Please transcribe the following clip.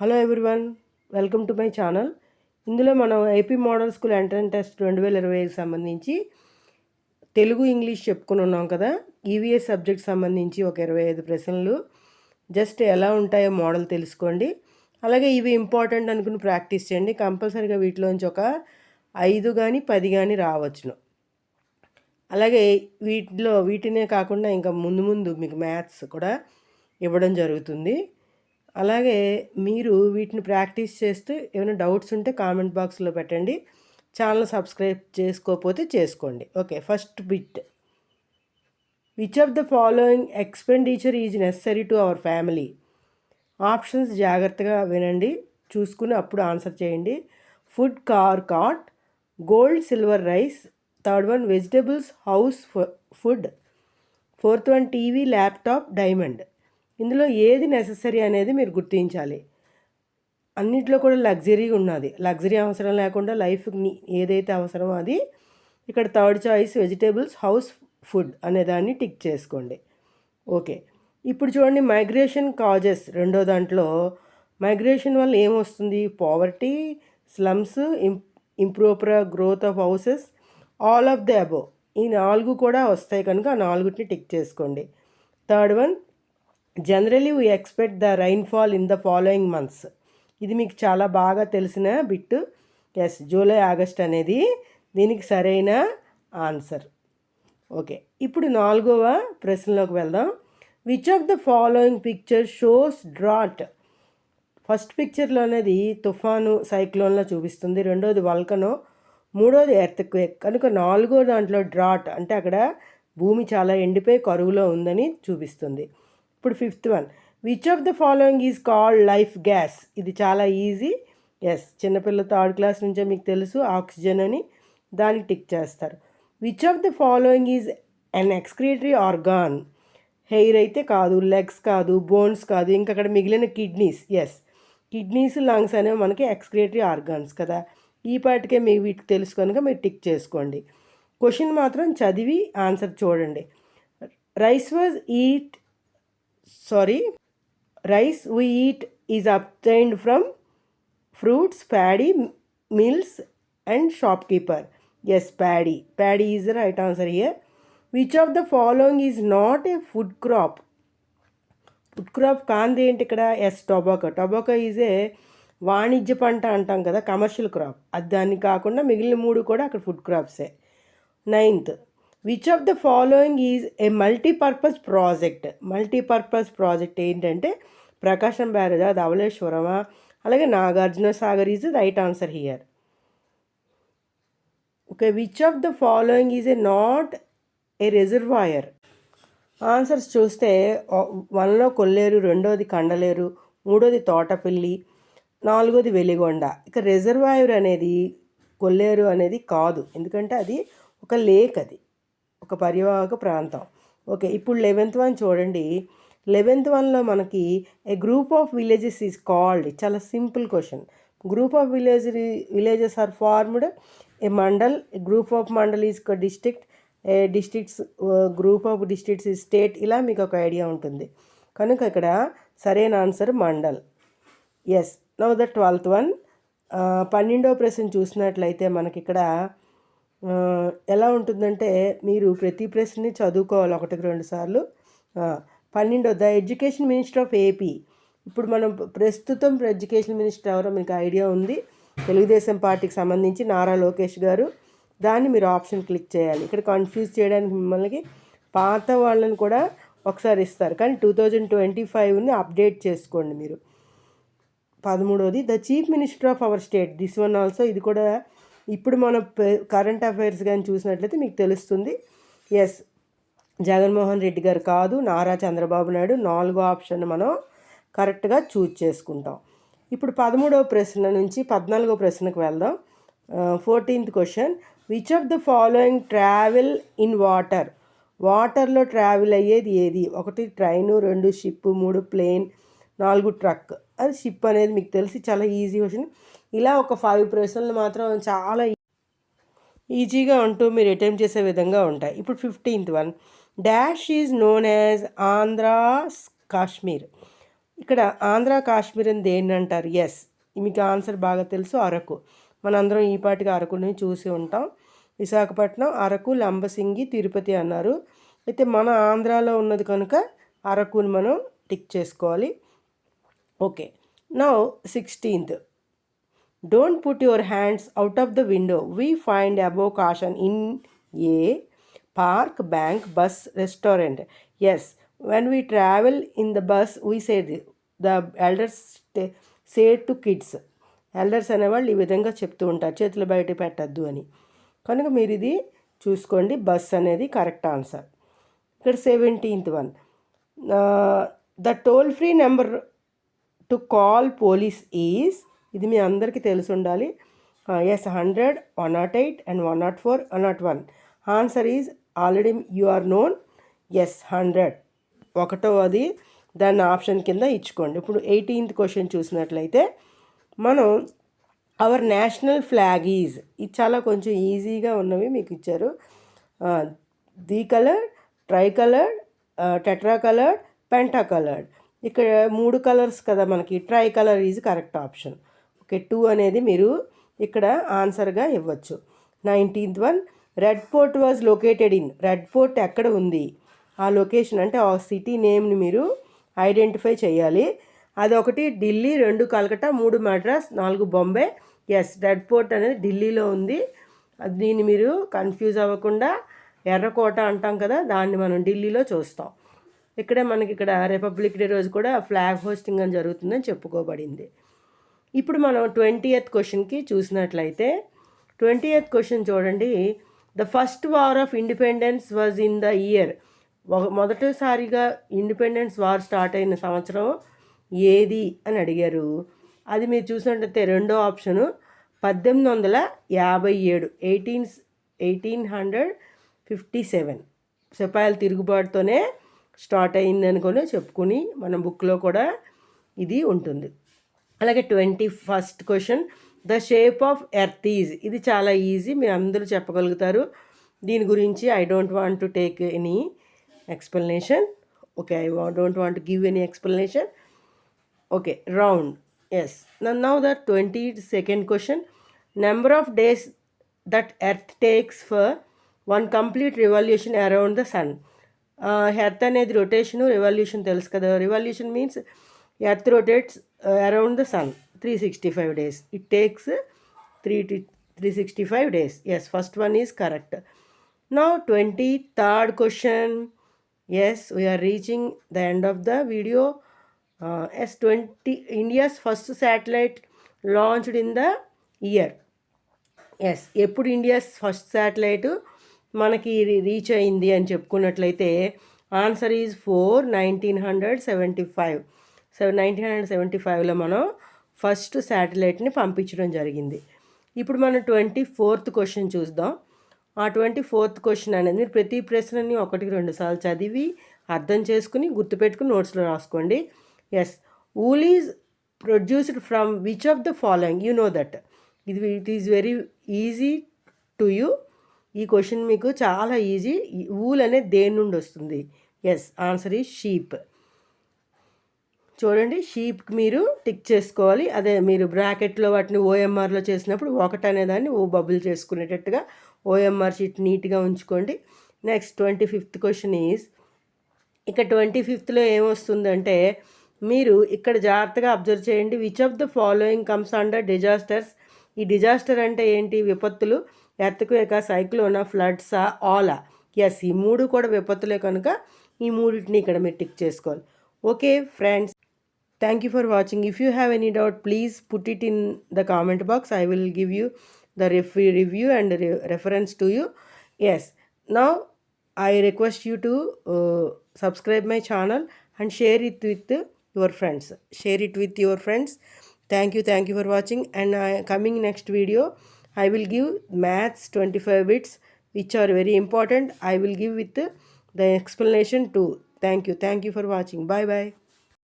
Hello everyone welcome to my channel ఇందులో మనం AP model school entrance test రెండు వేల ఇరవై ఐదు సంబంధించి తెలుగు ఇంగ్లీష్ చెప్పుకుని ఉన్నాం కదా. ఈవీఎస్ సబ్జెక్ట్ సంబంధించి ఒక ఇరవై ఐదు ప్రశ్నలు. జస్ట్ ఎలా ఉంటాయో మోడల్ తెలుసుకోండి. అలాగే ఇవి ఇంపార్టెంట్ అనుకుని ప్రాక్టీస్ చేయండి. కంపల్సరీగా వీటిలోంచి ఒక ఐదు కానీ పది కానీ రావచ్చును. అలాగే వీటిలో వీటినే కాకుండా ఇంకా ముందు ముందు మీకు మ్యాథ్స్ కూడా ఇవ్వడం జరుగుతుంది. అలాగే మీరు వీటిని ప్రాక్టీస్ చేస్తూ ఏమైనా డౌట్స్ ఉంటే కామెంట్ బాక్స్లో పెట్టండి. ఛానల్ సబ్స్క్రైబ్ చేసుకోకపోతే చేసుకోండి. Okay first bit. Which of the following expenditure is necessary to our family options జాగ్రత్తగా వినండి. చూసుకుని అప్పుడు ఆన్సర్ చేయండి. Food car cot gold silver rice third one vegetables house food fourth one TV laptop diamond ఇందులో ఏది necessary అనేది మీరు గుర్తించాలి. అన్నిట్లో కూడా లగ్జరీ ఉన్నది. లగ్జరీ అవసరం లేకుండా లైఫ్ని ఏదైతే అవసరమో అది ఇక్కడ third choice vegetables house food అనే దాన్ని టిక్ చేసుకోండి. ఓకే ఇప్పుడు చూడండి మైగ్రేషన్ కాజెస్ రెండో దాంట్లో మైగ్రేషన్ వల్ల ఏమొస్తుంది poverty slums improper growth of houses all of the above ఈ నాలుగు కూడా వస్తాయి కనుక ఆ నాలుగుటిని టిక్ చేసుకోండి. Third one generally we expect the rainfall in the following months ఇది మీకు చాలా బాగా తెలిసిన బిట్టు ఎస్ జూలై ఆగస్ట్ అనేది దీనికి సరైన ఆన్సర్ ఓకే ఇప్పుడు నాలుగవ ప్రశ్నలోకి వెళ్దాం. Which of the following picture shows drought first పిక్చర్లో అనేది తుఫాను సైక్లోన్లో చూపిస్తుంది. రెండోది వల్కనో మూడోది ఎర్త్క్వేక్ కనుక నాలుగో దాంట్లో డ్రాట్ అంటే అక్కడ భూమి చాలా ఎండిపోయి కరువులో ఉందని చూపిస్తుంది. ఇప్పుడు fifth one. Which of the following is called life gas ఇది చాలా ఈజీ ఎస్ చిన్నపిల్ల థర్డ్ క్లాస్ నుంచే మీకు తెలుసు ఆక్సిజన్ అని. దానికి టిక్ చేస్తారు. Which of the following is an excretory organ hair అయితే కాదు లెగ్స్ కాదు బోన్స్ కాదు ఇంకా అక్కడ మిగిలిన కిడ్నీస్ ఎస్ కిడ్నీస్ లంగ్స్ అనేవి మనకి ఎక్స్క్రియేటరీ ఆర్గాన్స్ కదా. ఈ పాటికే మీ వీటికి తెలుసు కనుక మీరు టిక్ చేసుకోండి. క్వశ్చన్ మాత్రం చదివి ఆన్సర్ చూడండి. Rice was eat sorry rice we eat is obtained from fruits paddy mills and shopkeeper yes paddy paddy is right answer here which of the following is not a food crop food crop కాంది ఏంటి ఇక్కడ yes tobacco tobacco is a వాణిజ్య పంట అంటాం కదా commercial crop అది దాన్ని కాకుండా మిగిలిన మూడు కూడా అక్కడ food క్రాప్సే ninth which of the following is a multipurpose project multipurpose project ఏంటంటే ప్రకాశం బ్యారేజా ధవళేశ్వరమా అలాగే Nagarjuna Sagar is right answer here okay which of the following is a not a reservoir answers చూస్తే వన్లో కొల్లేరు రెండోది కండలేరు మూడోది తోటపిల్లి నాలుగోది వెలిగొండ. ఇక రిజర్వాయర్ అనేది కొల్లేరు అనేది కాదు. ఎందుకంటే అది ఒక లేక్ అది. ఒక పర్యావక ప్రాంతం. ఓకే ఇప్పుడు లెవెన్త్ వన్ చూడండి. లెవెన్త్ వన్లో మనకి a group of villages is called. చాలా simple question. Group of village villages are formed. A mandal group of mandal is district. A districts group of districts is state. ఇలా మీకు ఒక idea ఉంటుంది. కనుక ఇక్కడ సరైన answer mandal. Yes now the twelfth one పన్నెండో ప్రశ్న చూసినట్లయితే మనకి ఇక్కడ ఎలా ఉంటుందంటే మీరు ప్రతి ప్రశ్నని చదువుకోవాలి ఒకటికి రెండు సార్లు. పన్నెండో the education minister of AP. ఇప్పుడు మనం ప్రస్తుతం ఎడ్యుకేషన్ మినిస్టర్ ఎవరో మీకు ఐడియా ఉంది. తెలుగుదేశం పార్టీకి సంబంధించి నారా లోకేష్ గారు. దాన్ని మీరు ఆప్షన్ క్లిక్ చేయాలి. ఇక్కడ కన్ఫ్యూజ్ చేయడానికి మిమ్మల్ని పాత వాళ్ళని కూడా ఒకసారి ఇస్తారు. కానీ టూ థౌజండ్ ట్వంటీ ఫైవ్ని అప్డేట్ చేసుకోండి మీరు. పదమూడోది the chief minister of our state. This one also ఇది కూడా ఇప్పుడు మన కరెంట్ అఫైర్స్ కానీ చూసినట్లయితే మీకు తెలుస్తుంది. ఎస్ జగన్మోహన్ రెడ్డి గారు కాదు నారా చంద్రబాబు నాయుడు నాలుగో ఆప్షన్ మనం కరెక్ట్గా చూజ్ చేసుకుంటాం. ఇప్పుడు పదమూడవ ప్రశ్న నుంచి పద్నాలుగో ప్రశ్నకు వెళ్దాం. Fourteenth question which of the following travel in water వాటర్లో ట్రావెల్ అయ్యేది ఏది? ఒకటి ట్రైను రెండు షిప్ మూడు ప్లేన్ నాలుగు ట్రక్ అది షిప్ అనేది మీకు తెలిసి చాలా ఈజీ క్వశ్చన్ ఇలా ఒక ఫైవ్ ప్రశ్నలు మాత్రం చాలా ఈజీగా ఉంటూ మీరు అటెంప్ట్ చేసే విధంగా ఉంటాయి. ఇప్పుడు fifteenth one dash is known as Andhra's Kashmir ఇక్కడ ఆంధ్ర కాశ్మీర్ అని దేన్ని అంటారు? ఎస్ మీకు ఆన్సర్ బాగా తెలుసు అరకు. మనందరం ఈ పాటికి అరకుని చూసి ఉంటాం. విశాఖపట్నం అరకు లంబసింగి తిరుపతి అన్నారు. అయితే మన ఆంధ్రాలో ఉన్నది కనుక అరకుని మనం టిక్ చేసుకోవాలి. Okay now sixteenth don't put your hands out of the window we find above caution in a park bank bus restaurant yes when we travel in the bus we say the elders say to kids elders అనేవాళ్ళు ఈ విధంగా చెప్తూ ఉంటారు. చేతులు బయట పెట్టద్దు అని. కనుక మీరు ఇది చూసుకోండి. బస్ అనేది కరెక్ట్ ఆన్సర్. ఇక్కడ seventeenth one. The toll free number to call police is ఇది మీ అందరికీ తెలిసి ఉండాలి yes hundred one nought eight and one nought four one nought one answer is already you are known yes hundred ఒకటో అది దాన్ని option కింద ఇచ్చుకోండి. ఇప్పుడు ఎయిటీన్త్ క్వశ్చన్ చూసినట్లయితే మనం అవర్ నేషనల్ ఫ్లాగ్ ఈజ్ ఇది చాలా కొంచెం ఈజీగా ఉన్నవి మీకు ఇచ్చారు. The colour tricoloured tetra coloured penta coloured ఇక్కడ మూడు కలర్స్ కదా మనకి. Tricolour is correct option okay two అనేది మీరు ఇక్కడ ఆన్సర్గా ఇవ్వచ్చు. Nineteenth one red fort was located in red fort ఎక్కడ ఉంది? ఆ లొకేషన్ అంటే ఆ సిటీ నేమ్ని మీరు ఐడెంటిఫై చేయాలి. అదొకటి ఢిల్లీ రెండు కలకటా మూడు మద్రాస్ నాలుగు బొంబే. ఎస్ రెడ్ ఫోర్ట్ అనేది ఢిల్లీలో ఉంది. దీన్ని మీరు కన్ఫ్యూజ్ అవ్వకుండా ఎర్రకోట అంటాం కదా దాన్ని మనం ఢిల్లీలో చూస్తాం. ఇక్కడే మనకి ఇక్కడ రిపబ్లిక్ డే రోజు కూడా ఫ్లాగ్ హోస్టింగ్ అని జరుగుతుందని చెప్పుకోబడింది. ఇప్పుడు మనం ట్వంటీ ఎయిత్ క్వశ్చన్కి చూసినట్లయితే ట్వంటీ ఎయిత్ క్వశ్చన్ చూడండి. The first war of independence was in the year. మొదటిసారిగా ఇండిపెండెన్స్ వార్ స్టార్ట్ అయిన సంవత్సరం ఏది అని అడిగారు. అది మీరు చూసినట్లయితే రెండో ఆప్షను. పద్దెనిమిది వందల యాభై ఏడు eighteen eighteen hundred fifty seven. సిపాయిల తిరుగుబాటుతోనే స్టార్ట్ అయింది అనుకొని చెప్పుకుని మన బుక్లో కూడా ఇది ఉంటుంది. అలాగే twenty first question the shape of earth is ఇది చాలా ఈజీ మీరు అందరూ చెప్పగలుగుతారు. దీని గురించి I don't want to take any explanation okay I don't want give any explanation okay round yes now the twenty second question number of days that earth takes for one complete revolution around the sun earth అనేది rotation revolution తెలుసు కదా. Revolution means earth rotates around the sun three sixty five days it takes three three sixty five days yes first one is correct now twenty third question yes we are reaching the end of the video yes twenty India's first satellite launched in the year yes ఎప్పుడు India's first satellite మనకి reach అయింది అని చెప్పుకున్నట్లయితే answer is four nineteen hundred seventy five seven nineteen hundred seventy ఫైవ్లో మనం first శాటిలైట్ని పంపించడం జరిగింది. ఇప్పుడు మనం ట్వంటీ ఫోర్త్ క్వశ్చన్ చూద్దాం. ఆ ట్వంటీ ఫోర్త్ క్వశ్చన్ అనేది మీరు ప్రతి ప్రశ్నని ఒకటికి రెండు సార్లు చదివి అర్థం చేసుకుని గుర్తుపెట్టుకుని నోట్స్లో రాసుకోండి. Yes wool is produced from which of the following you know that ఇది it is very easy to you ఈ క్వశ్చన్ మీకు చాలా ఈజీ. ఊల్ అనేది దేని నుండి వస్తుంది? ఎస్ ఆన్సర్ ఈ షీప్ చూడండి షీప్కి మీరు టిక్ చేసుకోవాలి. అదే మీరు బ్రాకెట్లో వాటిని ఓఎంఆర్లో చేసినప్పుడు ఒకటి అనేదాన్ని ఓ బబుల్ చేసుకునేటట్టుగా ఓఎంఆర్ షీట్ నీట్గా ఉంచుకోండి. Next twenty fifth question is ఇక ట్వంటీ ఫిఫ్త్లో ఏమొస్తుందంటే మీరు ఇక్కడ జాగ్రత్తగా అబ్జర్వ్ చేయండి which of the following comes under disasters ఈ డిజాస్టర్ అంటే ఏంటి? విపత్తులు ఎర్త్క్వేక సైక్లోనా ఫ్లడ్సా ఆలా ఎస్ ఈ మూడు కూడా విపత్తులే కనుక ఈ మూడింటిని ఇక్కడ మీరు టిక్ చేసుకోవాలి. Okay friends thank you for watching. If you have any doubt please put it in the comment box. I will give you the ref review and re reference to you. Yes. Now i request you to uh, subscribe my channel and share it with your friends. Share it with your friends. Thank you thank you for watching. And I, coming next video i will give maths 25 bits which are very important. I will give with the explanation too. Thank you thank you for watching. Bye bye